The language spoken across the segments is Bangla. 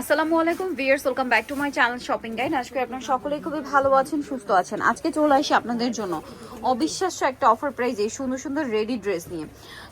আসসালামু আলাইকুম viewers welcome back to my channel shopping guide. আজকে আপনারা সকলেই খুবই ভালো আছেন, সুস্থ আছেন। আজকে চলে আসি আপনাদের জন্য অবিশ্বাস্য একটা অফার প্রাইজ এই সুন্দর সুন্দর রেডি ড্রেস নিয়ে।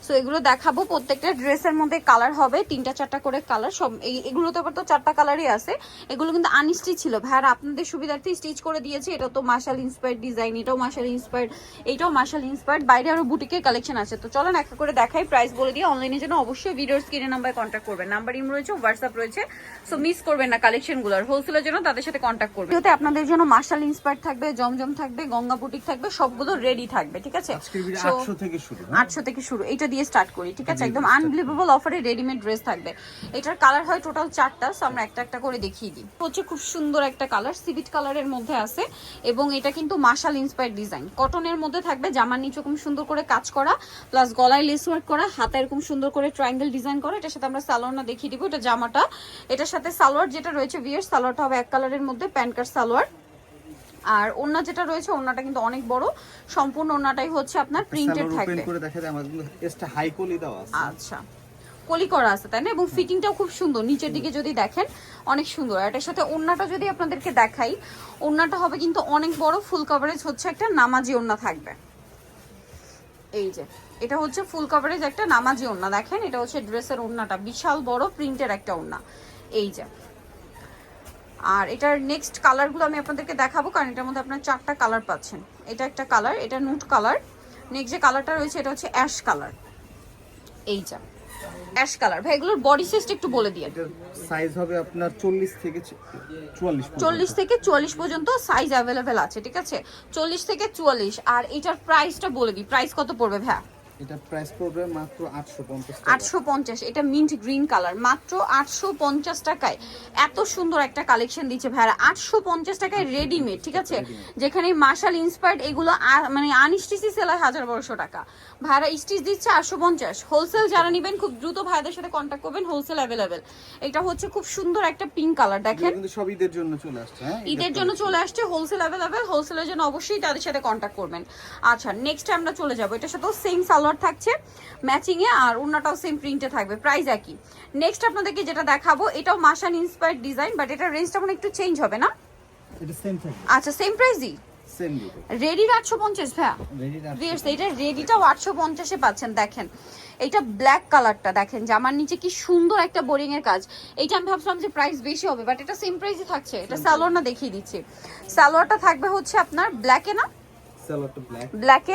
সো এগুলো দেখাবো। প্রত্যেকটা ড্রেসের মধ্যে কালার হবে। তিনটা চারটা করে কালার। সব এই- এগুলোতে আবার তো চারটা কালারই আছে। এগুলো কিন্তু আনস্টিচ ছিল। ভাইয়ার আপনাদের সুবিধার্থে স্টিচ করে দিয়েছে। এটা তো মার্শাল ইন্সপায়ার্ড ডিজাইন এটাও মার্শাল ইন্সপায়ার্ড এটাও মার্শাল ইন্সপায়ার্ড বাইরে আরও বুটিকের কালেকশন আছে। তো চলেন একটা করে দেখাই। প্রাইস বলে দিয়ে অনলাইনের জন্য অবশ্যই ভিডিওর স্ক্রিনে নাম্বারে কন্ট্যাক্ট করবেন। নাম্বার ইম রয়েছে হোয়াটসঅ্যাপ রয়েছে। সো মিস করবেন না কালেকশনগুলো আর হোলসেলের জন্য তাদের সাথে কন্ট্যাক্ট করবেন। ভিডিওতে আপনাদের জন্য মার্শাল ইন্সপায়ার্ড থাকবে জমজম থাকবে গঙ্গা বুটিক থাকবে সবগুলো রেডি থাকবে ঠিক আছে? আজকের ভিডিও 800 থেকে শুরু হ্যাঁ? আটশো থেকে শুরু। এটা দিয়ে স্টার্ট করি ঠিক আছে? একদম আনবিলিভেবল অফারে রেডিমেড ড্রেস থাকবে। এটার কালার হয় টোটাল চারটা সো আমরা একটা একটা করে দেখিয়ে দিই। হচ্ছে খুব সুন্দর একটা কালার সিভিট কালারের মধ্যে আছে এবং এটা কিন্তু মার্শাল ইন্সপায়ার ডিজাইন কটনের মধ্যে থাকবে জামার নিচে খুব সুন্দর করে কাজ করা প্লাস গলায় লেস ওয়ার্ক করা হাতে এরকম সুন্দর করে ট্রায়াঙ্গেল ডিজাইন করা এটার সাথে আমরা সালোয়ারটা দেখিয়ে দিব এটা জামাটা। এটার সাথে সালোয়ার যেটা রয়েছে বিয়ের সালোয়ারটা হবে এক কালারের মধ্যে প্যান্ট কার্ড সালোয়ার। আর ওন্না যেটা রয়েছে ওন্নাটা কিন্তু অনেক বড়। সম্পূর্ণ ওন্নাটাই হচ্ছে আপনার প্রিন্টেড থাকবে। করে দেখা যায় আমাদের এক্সট্রা হাই কোয়ালি দেওয়া আছে। আচ্ছা। কলি করা আছে তাই না? এবং ফিটিংটাও খুব সুন্দর। নিচের দিকে যদি দেখেন অনেক সুন্দর। আর এটার সাথে ওড়নাটা যদি আপনাদেরকে দেখাই ওড়নাটা হবে কিন্তু অনেক বড় ফুল কভারেজ হচ্ছে একটা নামাজি ওড়না থাকবে। এই যে এটা হচ্ছে ফুল কভারেজ একটা নামাজি ওড়না। দেখেন এটা হচ্ছে ড্রেসের ওড়নাটা। বিশাল বড় প্রিন্টের একটা ওড়না। এই যে আর এটার নেক্সট কালারগুলো আমি আপনাদেরকে দেখাবো কারণ এটার মধ্যে আপনার চারটা কালার পাচ্ছেন। এটা একটা কালার এটা নুট কালার নেক্সট যে কালারটা রয়েছে এটা হচ্ছে অ্যাশ কালার এই যা অ্যাশ কালার ভাই এগুলোর বডি সাইজটা একটু বলে দিয়ে সাইজ হবে আপনার 40 থেকে 44 পর্যন্ত। চল্লিশ থেকে চুয়াল্লিশ পর্যন্ত সাইজ অ্যাভেলেবেল আছে ঠিক আছে? চল্লিশ থেকে চুয়াল্লিশ। আর এটার প্রাইসটা বলে দিই। প্রাইস কত পড়বে ভাইয়া? এটা প্রাইস পড়বে মাত্র 850 টাকা আটশো পঞ্চাশ এটা মিন্ট গ্রিন কালার মাত্র আটশো পঞ্চাশ টাকায়। এত সুন্দর একটা কালেকশন দিচ্ছে ভাইরা আটশো পঞ্চাশ টাকায় রেডিমেড ঠিক আছে? যেখানে মার্শাল ইন্সপায়ার্ড এগুলো মানে আনস্টিচি সেলার হাজার বারোশো টাকা। ভাইরা স্টিচ দিচ্ছে আটশো পঞ্চাশ। হোলসেল যারা নেবেন খুব দ্রুত ভাইদের সাথে কন্ট্যাক্ট করবেন হোলসেল অ্যাভেলেবেল এটা হচ্ছে খুব সুন্দর একটা পিঙ্ক কালার দেখেন। কিন্তু সব ঈদের জন্য চলে আসছে হ্যাঁ? ঈদের জন্য চলে আসছে হোলসেল অ্যাভেলেবেল হোলসেলের জন্য অবশ্যই তাদের সাথে কন্ট্যাক্ট করবেন। আচ্ছা নেক্সট আমরা চলে যাব। এটার সাথেও সেম সালোয়ার থাকছে ম্যাচিং এ আর ওনাটাও সেম প্রিন্টে থাকবে প্রাইস একই। নেক্সট আপনাদেরকে যেটা দেখাবো এটাও মাসান ইন্সপায়ার্ড ডিজাইন বাট এটার রেঞ্জটা মনে একটু চেঞ্জ হবে না? এটা আচ্ছা সেম প্রাইসই রেডির আটশো পঞ্চাশ ভাইয়া? এটা রেডিটাও আটশো পঞ্চাশে পাচ্ছেন দেখেন। এইটা ব্ল্যাক কালারটা দেখেন জামার নিচে কি সুন্দর একটা বোরিং এর কাজ। এইটা আমি ভাবছিলাম যে প্রাইস বেশি হবে বাট এটা সেম প্রাইসই থাকছে। এটা সালোয়ার না দেখিয়ে দিচ্ছি। সালোয়ারটা থাকবে হচ্ছে আপনার ব্ল্যাকে না? ব্ল্যাক।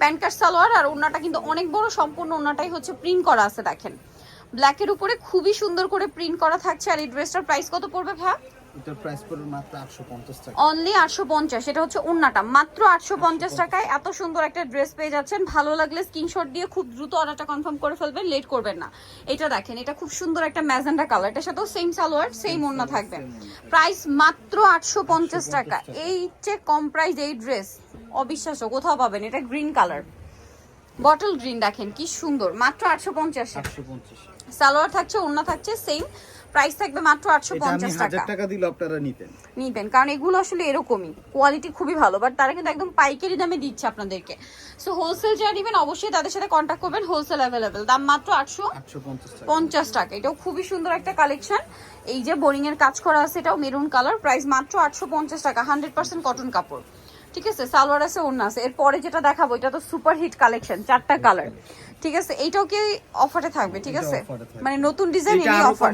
প্যান্ট কাট সালোয়ার আর ওনাটা কিন্তু অনেক বড় সম্পূর্ণ ওনাটাই হচ্ছে প্রিন্ট করা আছে দেখেন। ব্ল্যাকের উপরে খুবই সুন্দর করে প্রিন্ট করা থাকছে আর এই ড্রেসটার প্রাইস কত পড়বে ভাই এটার প্রাইস পড়বে মাত্র 850 টাকা। অনলি আটশো পঞ্চাশ এটা হচ্ছে মাত্র আটশো পঞ্চাশ টাকায় এত সুন্দর একটা ড্রেস পেয়ে যাচ্ছেন। ভালো লাগলে স্ক্রিনশট দিয়ে খুব দ্রুত অর্ডারটা কনফার্ম করে ফেলবেন লেট করবেন না। এটা দেখেন এটা খুব সুন্দর একটা ম্যাজেন্ডা কালার এটার সাথেও সেম সালোয়ার সেম ওন্না থাকবে। প্রাইস মাত্র আটশো পঞ্চাশ টাকা। এই যে কম প্রাইস এই ড্রেস অবিশ্বাস্য কোথাও পাবেন। এটা গ্রিন কালার বটল গ্রিন দেখেন কি সুন্দর। মাত্র আটশো পঞ্চাশ। 850 সালোয়ার থাকছে ওন্না থাকছে সেম প্রাইস থাকবে মাত্র আটশো পঞ্চাশ টাকা। 1000 টাকা দিলে আপনারা নিতেন। নিবেন কারণ এগুলো আসলে এরকমই। কোয়ালিটি খুবই ভালো বাট তারা কিন্তু একদম পাইকারি দামে দিচ্ছে আপনাদেরকে। সো হোলসেল যারা নেবেন অবশ্যই তাদের সাথে কন্ট্যাক্ট করবেন হোলসেল অ্যাভেলেবেল দাম মাত্র আটশো পঞ্চাশ টাকা। এটাও খুবই সুন্দর একটা কালেকশন এই যে বোরিং এর কাজ করা আছে এটাও মেরুন কালার প্রাইস মাত্র আটশো পঞ্চাশ টাকা হান্ড্রেড পার্সেন্ট কটন কাপড়। ঠিক আছে? সালোয়ার আছে ওড়না আছে। এরপরে যেটা দেখাবো এটা তো সুপার হিট কালেকশন চারটা কালার ঠিক আছে? এইটাও কি অফারে থাকবে ঠিক আছে। মানে নতুন ডিজাইন এই অফার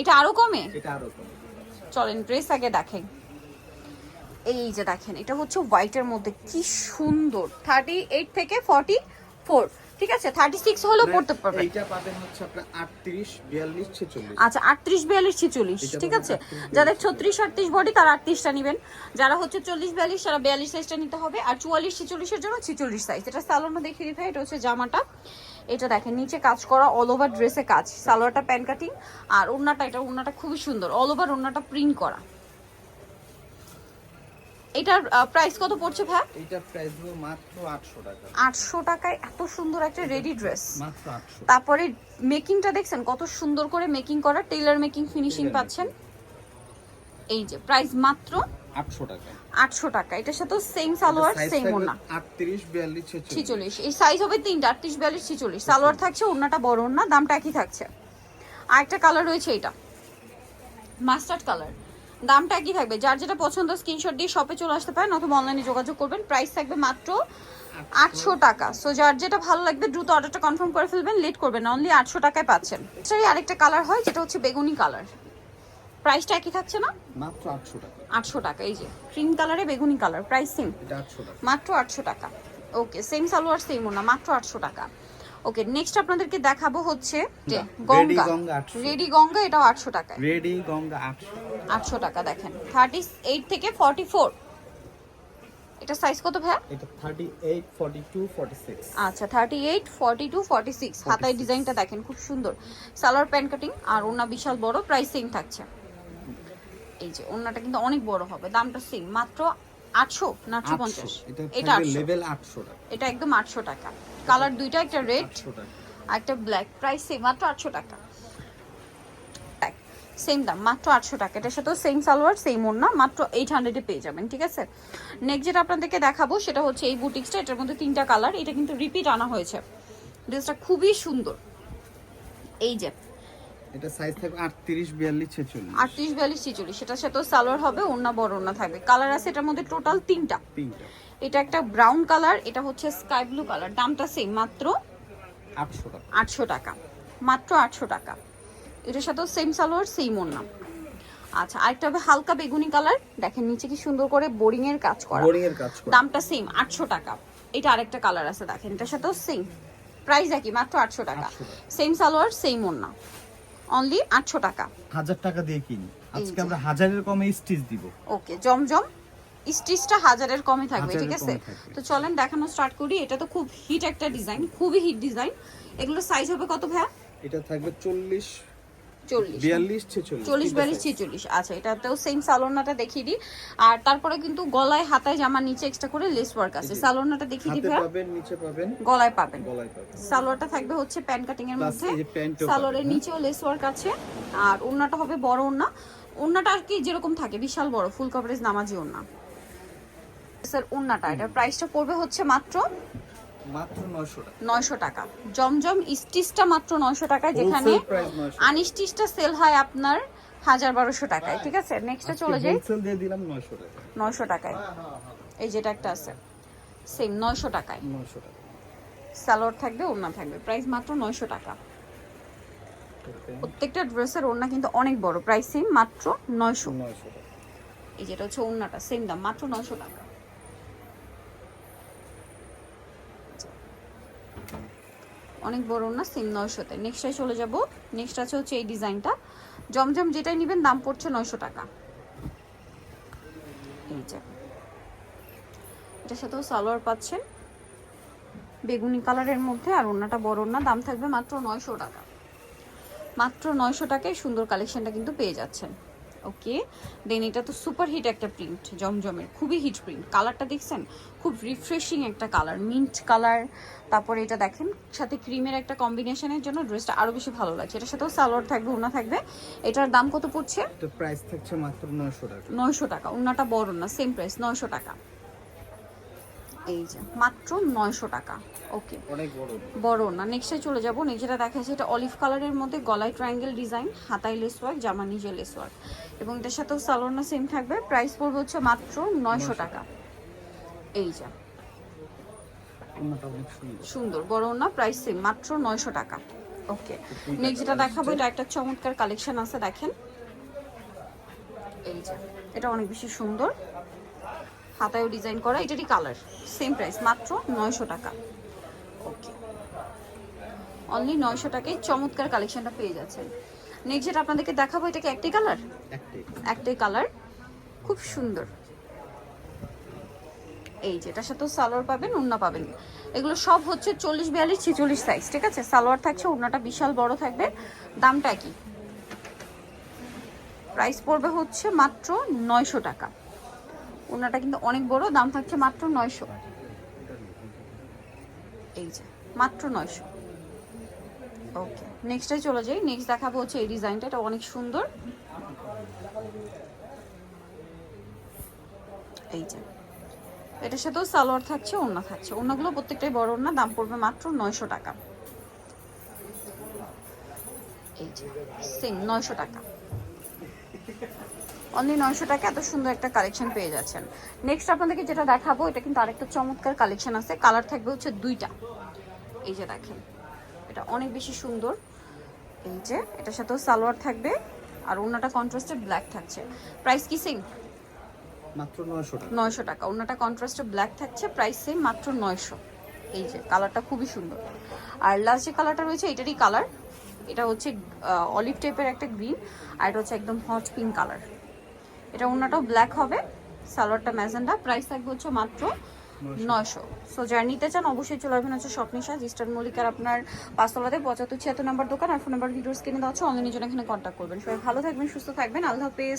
এটা আরও কমে? এটা আরও কমে চলেন ড্রেস আগে দেখেন। এই যে দেখেন এটা হচ্ছে হোয়াইটের মধ্যে। কি সুন্দর। থার্টি এইট থেকে ফর্টি ফোর ঠিক আছে থার্টি সিক্স হলেও পড়তে পারবেন এইটা পাবেন হচ্ছে আপনার 38 42 46 আচ্ছা আটত্রিশ বিয়াল্লিশ ছেচল্লিশ এটা ঠিক আছে? যাদের ছত্রিশ আটত্রিশ বডি তারা আটত্রিশটা নেবেন। যারা হচ্ছে চল্লিশ বিয়াল্লিশ তারা বিয়াল্লিশ সাইজটা নিতে হবে। আর চুয়াল্লিশ ছেচল্লিশের জন্য ছেচল্লিশ সাইজ এটা সালোয়ারটা দেখিয়ে দিতে এটা হচ্ছে জামাটা। এটা দেখেন নিচে কাজ করা অল ওভার ড্রেসে কাজ। সালোয়ারটা প্যান কাটিং আর ওড়নাটা এটা ওড়নাটা খুবই সুন্দর। অল ওভার ওড়নাটা প্রিন্ট করা। এটার প্রাইস কত পড়ছে ভাই? এইটা প্রাইস হবে মাত্র 800 টাকা। আটশো টাকায় এত সুন্দর একটা রেডি ড্রেস মাত্র 800 তারপরে মেকিংটা দেখছেন কত সুন্দর করে মেকিং করা টেলার মেকিং ফিনিশিং পাচ্ছেন? এই যে প্রাইস মাত্র 800 টাকা। আটশো টাকা। এটার সাথে সেম সালোয়ার সেম ওড়না। 38 42 46 ছিচল্লিশ। এই সাইজ হবে তিনটা আটত্রিশ বিয়াল্লিশ ছিচল্লিশ। সালোয়ার থাকছে ওড়নাটা বড় ওড়না দামটা একই থাকছে। আরেকটা কালার রয়েছে এটা। মাস্টার্ড কালার দামটা কি থাকবে। যার যেটা পছন্দ স্ক্রিনশট দিয়ে শপে চলে আসতে পারেন অথবা অনলাইনে যোগাযোগ করবেন। প্রাইস থাকবে মাত্র আটশো টাকা। সো যার যেটা ভালো লাগবে দ্রুত অর্ডারটা কনফার্ম করে ফেলবেন লেট করবেন অনলি আটশো টাকায় পাচ্ছেন। এছাড়াই আরেকটা কালার হয় যেটা হচ্ছে বেগুনি কালার প্রাইসটা একই থাকছে না? মাত্র আটশো টাকা। আটশো টাকা এই যে। ক্রিম কালারে বেগুনি কালার প্রাইস সেম এটা টাকা। মাত্র আটশো টাকা। ওকে সেম সালোয়ার সেম ওনা মাত্র আটশো টাকা। ওকে নেক্সট আপনাদেরকে দেখাবো হচ্ছে গঙ্গা। গঙ্গা রেডি গঙ্গা এটাও আটশো টাকায়। রেডি গঙ্গা আটশো। আটশো টাকা দেখেন। থার্টি এইট থেকে ফর্টি ফোর এটা সাইজ কত ভাইয়া? এটা thirty eight forty two forty six আচ্ছা thirty eight forty two forty six হাতায় ডিজাইনটা দেখেন খুব সুন্দর। সালোয়ার প্যান্ট কাটিং আর ওনা বিশাল বড় প্রাইস সেম থাকছে। এই যে ওনাটা কিন্তু অনেক বড় হবে দামটা সেম মাত্র আটশো না আটশো পঞ্চাশ? এটা এটা আটশো। লেভেল আটশো টাকা। এটা একদম আটশো টাকা। কালার দুইটা একটা রেড আর একটা ব্ল্যাক প্রাইস সেম মাত্র আটশো টাকা। সেম দাম মাত্র আটশো টাকা। এটার সাথেও সেম সালোয়ার সেম ওড়না মাত্র এইট হান্ড্রেডে পেয়ে যাবেন ঠিক আছে? নেক্সট যেটা আপনাদেরকে দেখাবো সেটা হচ্ছে এই বুটিক্সটা এটার মধ্যে তিনটা কালার এটা কিন্তু রিপিট আনা হয়েছে। ড্রেসটা খুবই সুন্দর। এই যে। এটা সাইজ থাকবে সেটার সাথেও সালোয়ার হবে বড় থাকবে। কালার আছে এটার মধ্যে টোটাল তিনটা। তিনটা। এটা একটা ব্রাউন কালার এটা হচ্ছে স্কাই ব্লু কালার দামটা সেম মাত্র আটশো টাকা। আটশো টাকা মাত্র আটশো টাকা। এটার সাথেও সেম সালোয়ার সেম ওড়না। আচ্ছা আরেকটা হবে হালকা বেগুনি কালার। দেখেন নিচে কি সুন্দর করে বোরিং এর কাজ করা। বোরিং এর কাজ করা। দামটা সেম আটশো টাকা। এটা আরেকটা কালার আছে দেখেন। এটার সাথেও সেম প্রাইস একই মাত্র আটশো টাকা। 800 টাকা। সেম সালোয়ার সেম ওড়না। অনলি আটশো টাকা। হাজার টাকা দিয়ে কিনি। আজকে আমরা হাজারের কমে স্টিচ দিব। ওকে জমজম। স্টিচটা হাজারের কমে থাকবে ঠিক আছে? তো চলেন দেখানো স্টার্ট করি। এটা তো খুব হিট একটা ডিজাইন খুবই হিট ডিজাইন এগুলো সাইজ হবে কত ভাইয়া? এটা থাকবে চল্লিশ চল্লিশ চল্লিশ বিয়াল্লিশ। ছেচল্লিশ। আচ্ছা এটাতেও সেম সালোনাটা দেখিয়ে দিই। আর তারপরে কিন্তু গলায় হাতায় জামার নিচে এক্সট্রা করে লেস ওয়ার্ক আছে। সালোনাটা দেখিয়ে দিই পাবেন নিচে পাবেন গলায় পাবেন। সালোয়ারটা থাকবে হচ্ছে প্যান্ট কাটিং এর মধ্যে। সালোয়ারের হ্যাঁ। নিচেও লেস ওয়ার্ক আছে। আর ওড়নাটা হবে বড় ওড়না। ওড়নাটা আর কি যেরকম থাকে বিশাল বড় ফুল কভারেজ নামাজি ওড়না। স্যার ওড়নাটা এটার প্রাইসটা পড়বে হচ্ছে মাত্র মাত্র নয়শো টাকা। জমজম স্টিচটা মাত্র টাকায় যেখানে আনস্টিচটা সেল হয় আপনার হাজার বারোশো টাকায় ঠিক আছে? নেক্সটে চলে যাই। হোলসেল দিয়ে দিলাম নয়শো টাকা। নয়শো টাকায়। এই যেটা একটা আছে। সেম নয়শো টাকায়। নয়শো টাকা। সালোয়ার থাকবে ওড়না থাকবে। প্রাইস মাত্র নয়শো টাকা। প্রত্যেকটা ড্রেসের ওড়না কিন্তু অনেক বড়। প্রাইস সেম মাত্র নয়শো। এই যেটা হচ্ছে ওড়নাটা সেম দাম মাত্র নয়শো টাকা। অনেক বড় না, সেম নয়শোতে। নেক্সটে চলে যাব। নেক্সট আছে হচ্ছে এই ডিজাইনটা। জমজম যেটাই নেবেন, দাম পড়ছে নয়শো টাকা। এই যে। এটার সাথেও সালোয়ার পাচ্ছেন। বেগুনি কালারের মধ্যে, আর ওড়নাটা বড় না দাম থাকবে মাত্র নয়শো টাকা। মাত্র নয়শো টাকায় সুন্দর কালেকশনটা কিন্তু পেয়ে যাচ্ছেন। ওকে দেন এটা তো সুপার হিট একটা প্রিন্ট জমজমের খুবই হিট প্রিন্ট কালারটা দেখছেন? খুব রিফ্রেশিং একটা কালার মিন্ট কালার তারপরে এটা দেখেন সাথে ক্রিমের একটা কম্বিনেশনের জন্য ড্রেসটা আরও বেশি ভালো লাগছে। এটার সাথেও সালোয়ার থাকবে ওনা থাকবে। এটার দাম কত পড়ছে? তো প্রাইস থাকছে মাত্র নয়শো টাকা। নয়শো টাকা ওনাটা বড় না সেম প্রাইস নয়শো টাকা। এই যে মাত্র নয়শো টাকা। ওকে বড়। না নেক্সটে চলে যাব। যেটা দেখা যাচ্ছে এটা অলিভ কালারের মধ্যে গলায় ট্রায়াঙ্গেল ডিজাইন হাতায় লেস ওয়ার্ক জামা নিজে লেস ওয়ার্ক এবং এটার সাথেও সালোয়ারনা সেম থাকবে। প্রাইস পড়বে হচ্ছে মাত্র নয়শো টাকা। এই যে। সুন্দর। বড় না প্রাইস সেম মাত্র নয়শো টাকা। ওকে নেক্সট যেটা দেখাবো এটা একটা চমৎকার কালেকশন আছে দেখেন। এই যে এটা অনেক বেশি সুন্দর। হাতায়ও ডিজাইন করা এটারই কালার সেম প্রাইস মাত্র নয়শো টাকা। ওকে অনলি নয়শো টাকায় চমৎকার কালেকশনটা পেয়ে যাচ্ছেন। নেক্সট যেটা আপনাদেরকে দেখাবো এটা কি একটাই কালার একটাই কালার খুব সুন্দর। এই যে এটার সাথেও সালোয়ার পাবেন ওড়না পাবেন। এগুলো সব হচ্ছে চল্লিশ বিয়াল্লিশ ছেচল্লিশ সাইজ ঠিক আছে? সালোয়ার থাকছে ওড়নাটা বিশাল বড় থাকবে দামটা কি প্রাইস পড়বে হচ্ছে মাত্র নয়শো টাকা। ওড়নাটা কিন্তু অনেক বড়, দাম থাকছে মাত্র নয়শো। এই যে, মাত্র নয়শো। ওকে নেক্সটে চলে যাই। নেক্সট দেখাবো হচ্ছে এই ডিজাইনটা এটা অনেক সুন্দর। এই যে, এটার সাথেও সালোয়ার থাকছে, ওড়না থাকছে। ওড়নাগুলো প্রত্যেকটাই বড় ওড়না, দাম পড়বে মাত্র নয়শো টাকা। এই যে সেম নয়শো টাকা। অনলি নয়শো টাকা এত সুন্দর একটা কালেকশন পেয়ে যাচ্ছেন। নেক্সট আপনাদেরকে যেটা দেখাবো এটা কিন্তু আরেকটা চমৎকার কালেকশন আছে। কালার থাকবে হচ্ছে দুইটা। এই যে দেখেন এটা অনেক বেশি সুন্দর। এই যে এটার সাথেও সালোয়ার থাকবে আর ওনাটা কন্ট্রাস্টে ব্ল্যাক থাকছে। প্রাইস কি সেম মাত্র নয়শো টাকা। নয়শো টাকা। ওনাটা কন্ট্রাস্টে ব্ল্যাক থাকছে প্রাইস সেম মাত্র নয়শো। এই যে কালারটা খুবই সুন্দর। আর লাস্ট যে কালারটা রয়েছে এটারই কালার এটা হচ্ছে অলিভ টাইপের একটা গ্রিন আর এটা হচ্ছে একদম হট পিঙ্ক কালার এটা ওনাটাও ব্ল্যাক হবে। সালোয়ারটা ম্যাজেন্ডা। প্রাইস থাকবে হচ্ছে মাত্র নয়শো। সো যার নিতে চান অবশ্যই চলে আসবেন হচ্ছে স্বপ্নিশা ইস্টার্ন মল্লিকার আপনার পাঁচতলাতে পঁচাত্তর ছিয়াত্তর নাম্বার দোকান। আর ফোন নাম্বার ভিডিওস কিনে দেওয়া হচ্ছে অনলাইনের জন্য এখানে কন্ট্যাক্ট করবেন। সবাই ভালো থাকবেন সুস্থ থাকবেন। আল্লাহ হাফেজ।